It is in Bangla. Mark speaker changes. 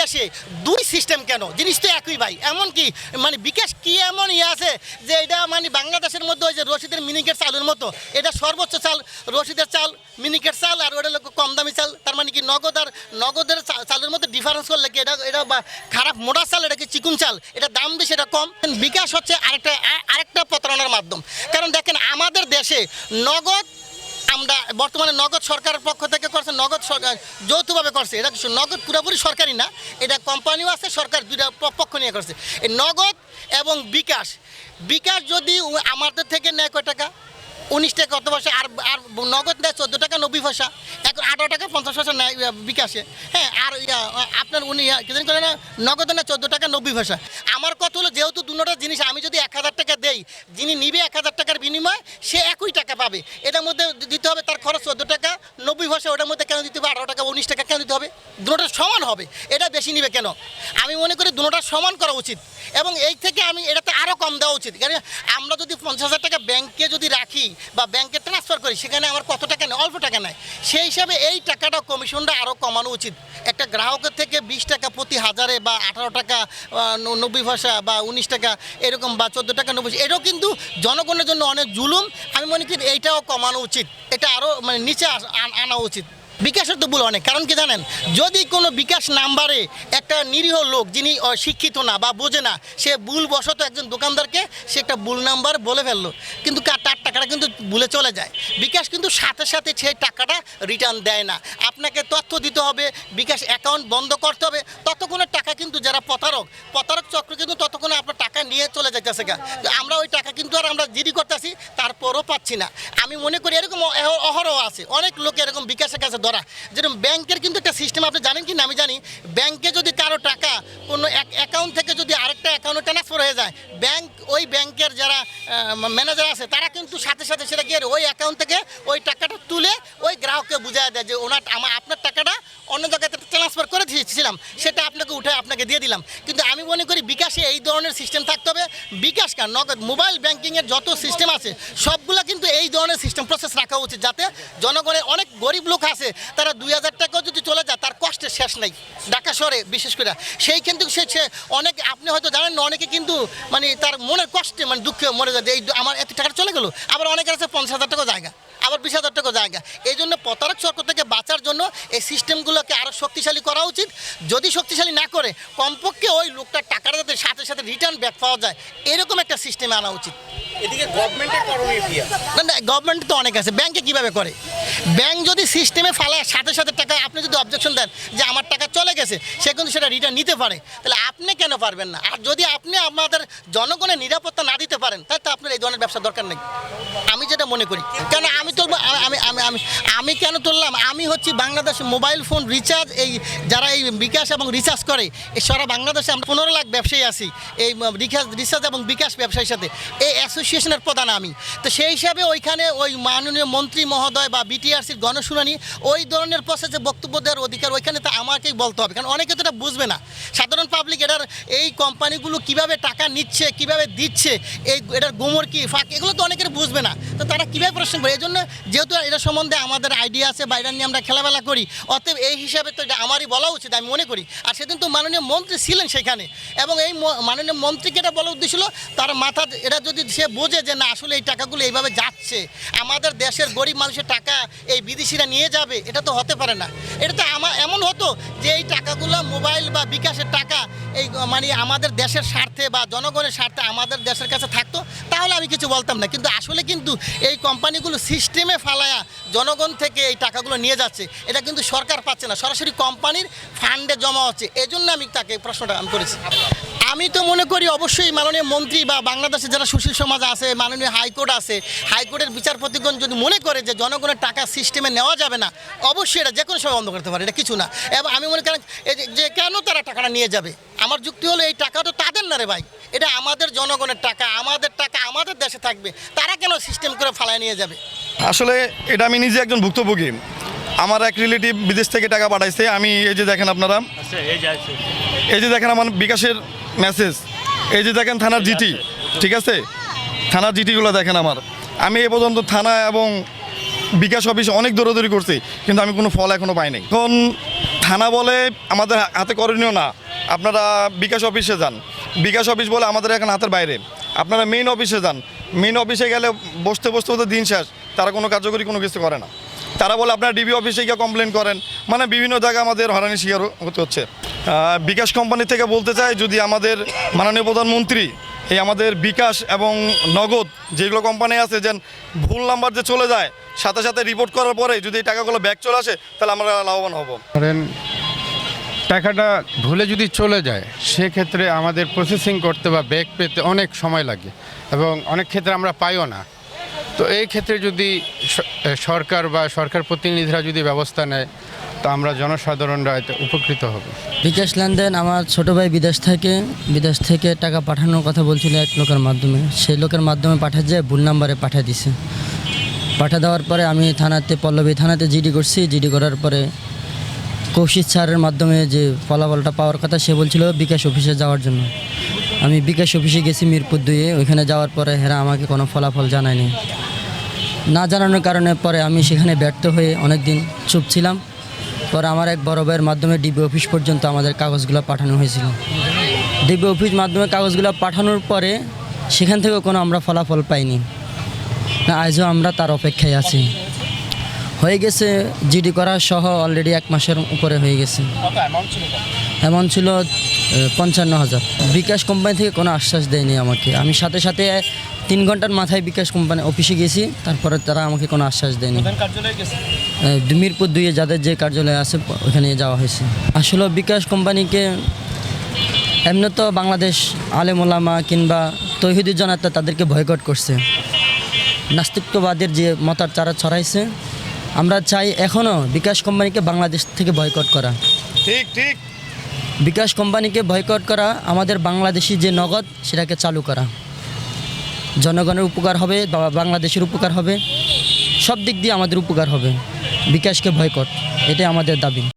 Speaker 1: দেশে দুই সিস্টেম কেন? জিনিস তো একই ভাই। এমন কি মানে বিকাশ কি এমন ইয়ে আছে যে এটা মানে বাংলাদেশের মধ্যে ওই যে রশিদের মিনিকেট চালের মতো। এটা সর্বোচ্চ চাল, রশিদের চাল, মিনিকেট চাল, আর ওটা কম দামি চাল। তার মানে কি নগদ আর নগদের চালের মধ্যে ডিফারেন্স করলে কি এটা এটা খারাপ মোটা চাল, এটা কি চিকুন চাল? এটা দাম বেশি, এটা কম? বিকাশ হচ্ছে আরেকটা আরেকটা প্রতারণার মাধ্যম। কারণ দেখেন আমাদের দেশে নগদ আমরা বর্তমানে নগদ সরকারের পক্ষ থেকে করছে, নগদ সরকার যৌথভাবে করছে। এটা নগদ পুরোপুরি সরকারি না, এটা কোম্পানিও আছে, সরকার দুটা পক্ষ নিয়ে করছে। এই নগদ এবং বিকাশ বিকাশ যদি আমাদের থেকে নেয় কয় টাকা? উনিশ টাকা কত বছর আর আর নগদ নেয় চোদ্দ টাকা নব্বই পয়সা এখন আঠারো টাকা পঞ্চাশ পয়সা নেয় বিকাশে। হ্যাঁ আর আপনার উনি কি জানি করে না, নগদ না চোদ্দ টাকা নব্বই পয়সা আমার কথা হলো যেহেতু দুটোটা জিনিস আমি যদি এক হাজার টাকা দেই, যিনি নিবে এক হাজার টাকার বিনিময়ে, সে একই টাকা পাবে। এটার মধ্যে দিতে হবে তার খরচ চোদ্দ টাকা, নব্বই পয়সা ওটার মধ্যে কেন দিতে হবে? আঠারো টাকা, উনিশ টাকা কেন দিতে হবে? দুটোটা সমান হবে। এটা বেশি নিবে কেন? আমি মনে করি দুটোটা সমান করা উচিত। এবং এই থেকে আমি এটাতে আরও কম দেওয়া উচিত। কারণ আমরা যদি পঞ্চাশ হাজার টাকা ব্যাংকে যদি রাখি বা ব্যাংকে ট্রান্সফার করি, সেখানে আমার কত টাকা নেয় অল্প টাকা নেয় সেই হিসাবে এই টাকাটা কমিশনটা আরও কমানো উচিত। একটা গ্রাহকের থেকে বিশ টাকা প্রতি হাজারে বা আঠারো টাকা নব্বই পয়সা বা উনিশ টাকা এরকম বা চোদ্দ টাকা, নব্বই এটাও কিন্তু জনগণের জন্য অনেক জুলুম। আমি মনে করি এইটাও কমানো উচিত। এটা আরও মানে নিচে আনা উচিত। বিকাশের তো ভুল অনেক। কারণ কি জানেন? যদি কোনো বিকাশ নাম্বারে একটা নিরীহ লোক যিনি শিক্ষিত না বা বোঝে না, সে ভুলবশত একজন দোকানদারকে সে একটা ভুল নাম্বার বলে ফেলল। কিন্তু তার টাকাটা কিন্তু ভুলে চলে যায়। বিকাশ কিন্তু সাথে সাথে সেই টাকাটা রিটার্ন দেয় না। আপনাকে তথ্য দিতে হবে, বিকাশ অ্যাকাউন্ট বন্ধ করতে হবে। ততক্ষণের টাকা কিন্তু যারা প্রতারক প্রতারক চক্র কিন্তু ততক্ষণে আপনার টাকা নিয়ে চলে যাইতেছে গা। আমরা ওই টাকা কিন্তু আর আমরা জিডি করতেছি, তারপরও পাচ্ছি না। আমি মনে করি এরকম অহ- অহরহ আছে। অনেক লোক এরকম বিকাশের কাছে ধরা। যেরকম ব্যাংকের কিন্তু একটা সিস্টেম আপনি জানেন কি না? আমি জানি, ব্যাংকে যদি কারও টাকা কোনো ম্যানেজার আছে, তারা কিন্তু সাথে সাথে সেটা গিয়ে ওই অ্যাকাউন্ট থেকে ওই টাকাটা তুলে ওই গ্রাহককে বুঝায় দেয় যে ওনার আমার, আপনার টাকাটা অন্য জায়গায় ট্রান্সফার করে দিয়েছিলাম, সেটা আপনাকে উঠে আপনাকে দিয়ে দিলাম। কিন্তু আমি মনে করি বিকাশে এই ধরনের সিস্টেম থাকতে হবে। বিকাশ কার নগদ মোবাইল ব্যাঙ্কিংয়ের যত সিস্টেম আছে, সবগুলো কিন্তু এই ধরনের সিস্টেম প্রসেস রাখা উচিত যাতে জনগণের অনেক গরিব লোক আছে, তারা দুই হাজার টাকাও যদি চলে যায়, তার কষ্টের শেষ নেই। ঢাকা শহরে, বিশেষ করে। সেই কিন্তু সে অনেকে আপনি হয়তো জানেন না, অনেকে কিন্তু মানে তার মনের কষ্টে মানে দুঃখে মনে যায় এই আমার এত টাকা চলে গেলো, আবার অনেকের আছে পঞ্চাশ হাজার টাকা জায়গা, আবার বিশ হাজার টাকা জায়গা। এই জন্য প্রতারক চক্র থেকে বাঁচার জন্য এই সিস্টেমগুলোকে আরও শক্তিশালী করা উচিত। যদি শক্তিশালী না করে, কমপক্ষে ওই লোকটার টাকাটা যাতে সাথে সাথে রিটার্ন ব্যাক পাওয়া যায়। এরকম একটা সিস্টেমে আনা উচিত।
Speaker 2: এদিকে গভর্নমেন্টের করণীয় কি
Speaker 1: না না গভর্নমেন্ট তো অনেক আছে। ব্যাংকে কীভাবে করে? ব্যাংক যদি সিস্টেমে ফালায় সাথে সাথে টাকা আপনি যদি অবজেকশন দেন যে আমার টাকা চলে গেছে সে কিন্তু সেটা রিটার্ন নিতে পারে। তাহলে আপনি কেন পারবেন না? আর যদি আপনি আপনাদের জনগণের নিরাপত্তা না দিতে পারেন তাহলে তো আপনার এই ধরনের ব্যবসা দরকার নেই। আমি যেটা মনে করি কেন আমি তো আমি আমি আমি আমি কেন তুললাম? আমি হচ্ছি বাংলাদেশ মোবাইল ফোন রিচার্জ, এই যারা এই বিকাশ এবং রিচার্জ করে সারা বাংলাদেশে আমরা পনেরো লাখ ব্যবসায়ী আছি, এই রিচার্জ রিচার্জ এবং বিকাশ ব্যবসায়ীর সাথে। এই অ্যাসোসিয়েশনের প্রধান আমি। তো সেই হিসাবে ওইখানে ওই মাননীয় মন্ত্রী মহোদয় বা বিটিআরসির গণশুনানি, ওই ধরনের প্রসেসে বক্তব্য দেওয়ার অধিকার ওইখানে তো আমাকেই বলতে হবে। কারণ অনেকে তো এটা বুঝবে না। সাধারণ পাবলিক এটার এই কোম্পানিগুলো কীভাবে টাকা নিচ্ছে, কীভাবে দিচ্ছে, এই, এটার গুমর কি, ফাঁক, এগুলো তো অনেকের বুঝবে না। তো তারা কীভাবে প্রশ্ন করে এই জন্য যেহেতু এটা সম্বন্ধে আমাদের আইডিয়া আছে বা এটা নিয়ে আমরা খেলাবেলা করি। অতএব এই হিসাবে তো এটা আমারই বলা উচিত, আমি মনে করি। আর সেদিন তো মাননীয় মন্ত্রী ছিলেন সেখানে, এবং এই মাননীয় মন্ত্রীকে এটা বলা উদ্দেশ্য ছিল, তার মাথা, এটা যদি সে বোঝে যে না, আসলে এই টাকাগুলো এইভাবে যাচ্ছে, আমাদের দেশের গরিব মানুষের টাকা এই বিদেশিরা নিয়ে যাবে, এটা তো হতে পারে না। এটা তো আমার এমন হতো যে এই টাকাগুলো মোবাইল বা বিকাশের টাকা, এই মানে আমাদের দেশের স্বার্থে বা জনগণের স্বার্থে আমাদের দেশের কাছে থাকতো তাহলে আমি কিছু বলতাম না। কিন্তু আসলে কিন্তু এই কোম্পানিগুলো সিস্টেমে ফালায়া জনগণ থেকে এই টাকাগুলো নিয়ে যাচ্ছে। এটা কিন্তু সরকার পাচ্ছে না। সরাসরি কোম্পানির ফান্ডে জমা হচ্ছে। এই জন্য আমি তাকে প্রশ্নটা আমি করেছি। আমি তো মনে করি অবশ্যই মাননীয় মন্ত্রী বা বাংলাদেশে যারা সুশীল সমাজ আছে, মাননীয় হাইকোর্ট আছে, হাইকোর্টের বিচারপতিগণ যদি মনে করে যে জনগণের টাকা সিস্টেমে নেওয়া যাবে না, অবশ্যই এটা যে কোনো সময় বন্ধ করতে পারে। এটা কিছু না। এবং আমি মনে করি যে কেন তারা টাকাটা নিয়ে যাবে? আমার যুক্তি হলো এই টাকা তো তাদের না রে ভাই। এটা আমাদের জনগণের টাকা আমাদের টাকা আমাদের দেশে থাকবে। তারা কেন সিস্টেম করে ফালায় নিয়ে যাবে?
Speaker 3: আসলে এটা আমি নিজে একজন ভুক্তভোগী। আমার এক রিলেটিভ বিদেশ থেকে টাকা পাঠাইছে। আমি এই যে দেখেন আপনারা
Speaker 4: আচ্ছা এই যে আছে।
Speaker 3: এই যে দেখেন আমার বিকাশের মেসেজ এই যে দেখেন থানার জিটি ঠিক আছে? থানার জিটিগুলো দেখেন আমার। আমি এ পর্যন্ত থানা এবং বিকাশ অফিসে অনেক দৌড়াদৌড়ি করছি কিন্তু আমি কোনো ফল এখনও পাইনি। এখন থানা বলে আমাদের হাতে করণীয় না। আপনারা বিকাশ অফিসে যান। বিকাশ অফিস বলে আমাদের এখন হাতের বাইরে। আপনারা মেইন অফিসে যান। মেইন অফিসে গেলে বসতে বসতে বসতে দিন শেষ। তারা কোনো কার্যকরী কোনো কিছু করে না। তারা বলে, আপনারা ডিবি অফিসে গিয়ে কমপ্লেন করেন। মানে বিভিন্ন জায়গায় আমাদের হরানি শিকার হতে হচ্ছে। বিকাশ কোম্পানি থেকে বলতে চাই, যদি আমাদের মাননীয় প্রধানমন্ত্রী এই আমাদের বিকাশ এবং নগদ যেগুলো কোম্পানি আছে, যেন ভুল নাম্বার যে চলে যায়, সাথে সাথে রিপোর্ট করার পরে যদি এই টাকাগুলো ব্যাক চলে আসে, তাহলে আমরা লাভবান হব।
Speaker 4: টাকাটা ভুলে যদি চলে যায়, সেক্ষেত্রে আমাদের প্রসেসিং করতে বা ব্যাক পেতে অনেক সময় লাগে এবং অনেক ক্ষেত্রে আমরা পাইও না। তো এই ক্ষেত্রে যদি সরকার বা সরকার প্রতিনিধিরা যদি ব্যবস্থা নেয়, তা আমরা জনসাধারণরা এতে উপকৃত হব।
Speaker 5: বিকাশ লেনদেন আমার ছোট ভাই বিদেশ থেকে বিদেশ থেকে টাকা পাঠানোর কথা বলছিল এক লোকের মাধ্যমে। সেই লোকের মাধ্যমে পাঠিয়ে যায় ভুল নাম্বারে পাঠিয়ে দিছে। পাঠা দেওয়ার পরে আমি থানাতে, পল্লবী থানাতে জিডি করছি, জিডি করার পরে কৌশিক স্যারের মাধ্যমে যে ফলাফলটা পাওয়ার কথা সে বলছিল বিকাশ অফিসে যাওয়ার জন্য। আমি বিকাশ অফিসে গেছি মিরপুর দুইয়ে, ওইখানে যাওয়ার পরে হেরা আমাকে কোনো ফলাফল জানায়নি। না জানানোর কারণে পরে আমি সেখানে ব্যর্থ হয়ে অনেক দিন চুপ ছিলাম। পরে আমার এক বড় ভাইয়ের মাধ্যমে ডিবি অফিস পর্যন্ত আমাদের কাগজগুলো পাঠানো হয়েছিল। ডিবি অফিস মাধ্যমে কাগজগুলো পাঠানোর পরে সেখান থেকেও কোনো আমরা ফলাফল পাইনি। না, আজও আমরা তার অপেক্ষায় আছি। হয়ে গেছে জিডি করা সহ অলরেডি এক মাসের উপরে হয়ে গেছে।
Speaker 2: অ্যামাউন্ট ছিল
Speaker 5: এমন ছিল পঞ্চান্ন হাজার। বিকাশ কোম্পানি থেকে কোনো আশ্বাস দেয়নি আমাকে। আমি সাথে সাথে তিন ঘণ্টার মাথায় বিকাশ কোম্পানি অফিসে গেছি তারপরে তারা আমাকে কোনো আশ্বাস দেয়নি। মিরপুর দুইয়ে যাদের যে কার্যালয় আছে ওখানে যাওয়া হয়েছে। আসলে বিকাশ কোম্পানিকে এমনি তো বাংলাদেশ আলেমোলামা কিংবা তৈহিদি জনতা তাদেরকে বয়কট করছে। নাস্তিত্ববাদের যে মতার চারা ছড়াইছে আমরা চাই এখনও বিকাশ কোম্পানিকে বাংলাদেশ থেকে বয়কট করা।
Speaker 3: ঠিক ঠিক।
Speaker 5: বিকাশ কোম্পানিকে বয়কট করা আমাদের বাংলাদেশি যে নগদ সেটাকে চালু করা। জনগণের উপকার হবে বা বাংলাদেশের উপকার হবে সব দিক দিয়ে আমাদের উপকার হবে। বিকাশকে বয়কট এটাই আমাদের দাবি।